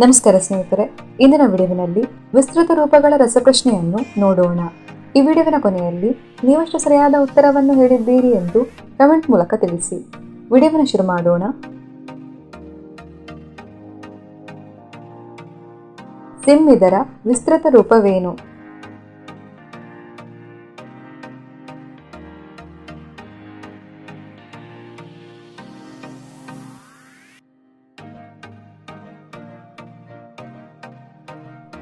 ನಮಸ್ಕಾರ ಸ್ನೇಹಿತರೆ, ಇಂದಿನ ವಿಡಿಯೋವಿನಲ್ಲಿ ವಿಸ್ತೃತ ರೂಪಗಳ ರಸಪ್ರಶ್ನೆಯನ್ನು ನೋಡೋಣ. ಈ ವಿಡಿಯೋವಿನ ಕೊನೆಯಲ್ಲಿ ನೀವಷ್ಟು ಸರಿಯಾದ ಉತ್ತರವನ್ನು ಹೇಳಿದ್ದೀರಿ ಎಂದು ಕಮೆಂಟ್ ಮೂಲಕ ತಿಳಿಸಿ. ವಿಡಿಯೋವನ್ನು ಶುರು ಮಾಡೋಣ. ಸಿಮ್ ಇದರ ವಿಸ್ತೃತ ರೂಪವೇನು?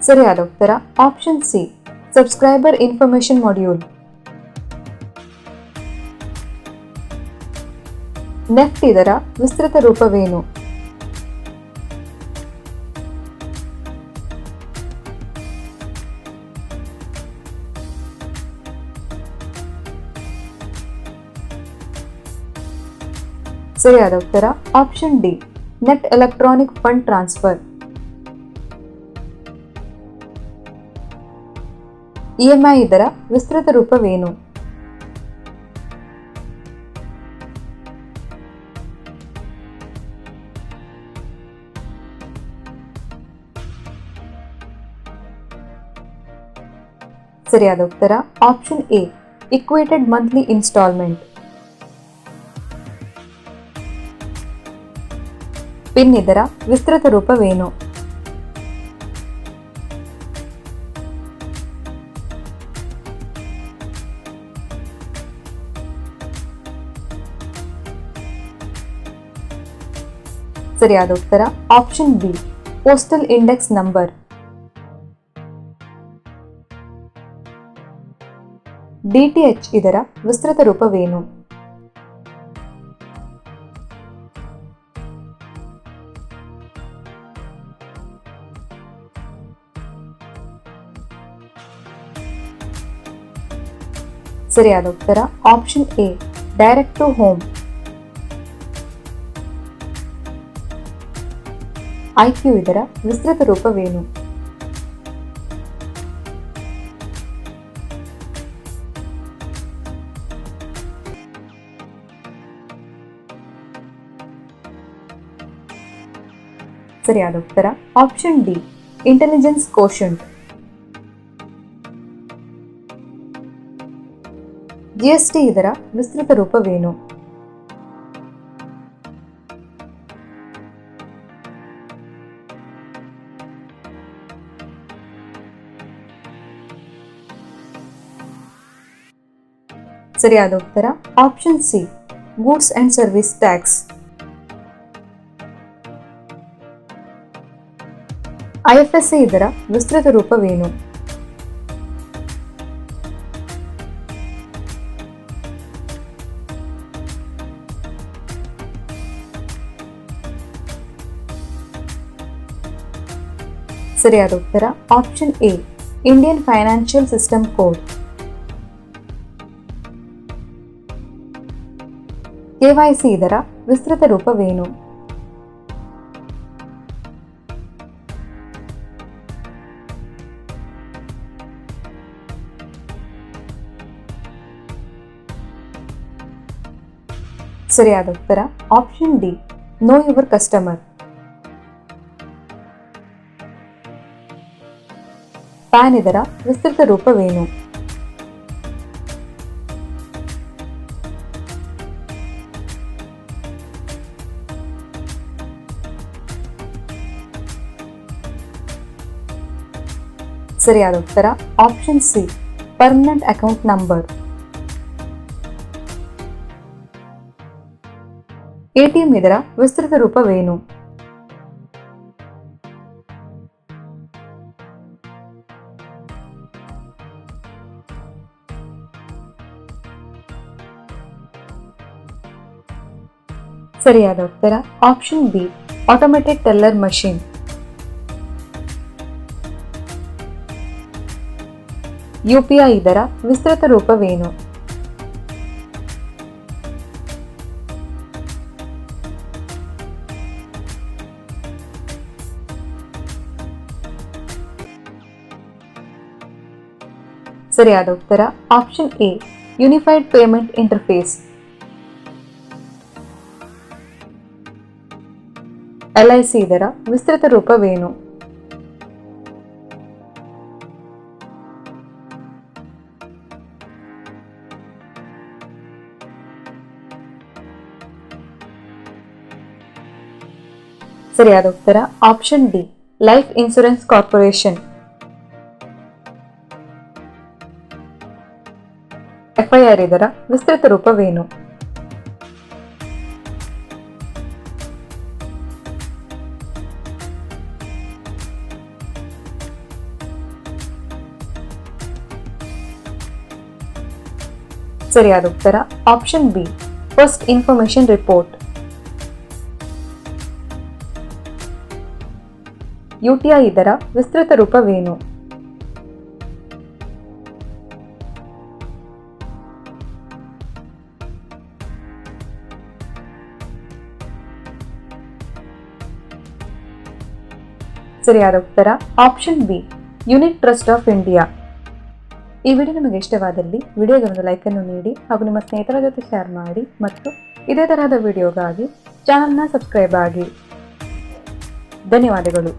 ಸರಿಯಾದ ಉತ್ತರ option C subscriber information module NEFT ಇದರ ವಿಸ್ತೃತ ರೂಪವೇನು? ಸರಿಯಾದ ಉತ್ತರ option D net electronic fund transfer EMI ಇದರ ವಿಸ್ತೃತ ರೂಪವೇನು? ಸರಿಯಾದ ಉತ್ತರ option A equated monthly instalment PIN ಇದರ ವಿಸ್ತೃತ ರೂಪವೇನು? ಸರಿಯಾದ ಉತ್ತರ option B postal index number DTH ಇದರ ವಿಸ್ತೃತ ರೂಪವೇನು? ಸರಿಯಾದ ಉತ್ತರ option A direct to home IQ ಇದರ ವಿಸ್ತೃತ ರೂಪವೇನು? ಸರಿಯಾದ ಉತ್ತರ option D intelligence quotient GST ಇದರ ವಿಸ್ತೃತ ರೂಪವೇನು? ಸರಿಯಾದ ಉತ್ತರ? Option C goods and service tax IFSC ಇದರ ವಿಸ್ತೃತ ರೂಪವೇನು? ಸರಿಯಾದ ಉತ್ತರ? Option A Indian financial system code KYC ಇದರ ವಿಸ್ತೃತ ರೂಪವೇನು? ಸರಿಯಾದ ಉತ್ತರ, option D know your customer. PAN ಇದರ ವಿಸ್ತೃತ ರೂಪವೇನು? ಸರಿಯಾದ ಉತ್ತರ option C permanent account number ATM ಇದರ ವಿಸ್ತೃತ ರೂಪವೇನು? ಸರಿಯಾದ ಉತ್ತರ option B automated teller machine UPI ಇದರ ವಿಸ್ತೃತ ರೂಪವೇನು? ಸರಿಯಾದ ಉತ್ತರ option A unified payment interface LIC ಇದರ ವಿಸ್ತೃತ ರೂಪವೇನು? ಸರಿಯಾದ ಉತ್ತರ option D life insurance corporation FIR ಇದರ ವಿಸ್ತೃತ ರೂಪವೇನು? ಸರಿಯಾದ ಉತ್ತರ option B first information report UTI ಇದರ ವಿಸ್ತೃತ ರೂಪವೇನು? ಸರಿಯಾದ ಉತ್ತರ option B unit trust of India ಈ ವಿಡಿಯೋ ನಿಮಗೆ ಇಷ್ಟವಾದಲ್ಲಿ ವಿಡಿಯೋಗೆ ಒಂದು ಲೈಕ್ ಅನ್ನು ನೀಡಿ ಹಾಗೂ ನಿಮ್ಮ ಸ್ನೇಹಿತರ ಜೊತೆ ಶೇರ್ ಮಾಡಿ ಮತ್ತು ಇದೇ ತರಹದ ವಿಡಿಯೋಗಾಗಿ ಚಾನಲ್ನ ಸಬ್ಸ್ಕ್ರೈಬ್ ಆಗಿ. ಧನ್ಯವಾದಗಳು.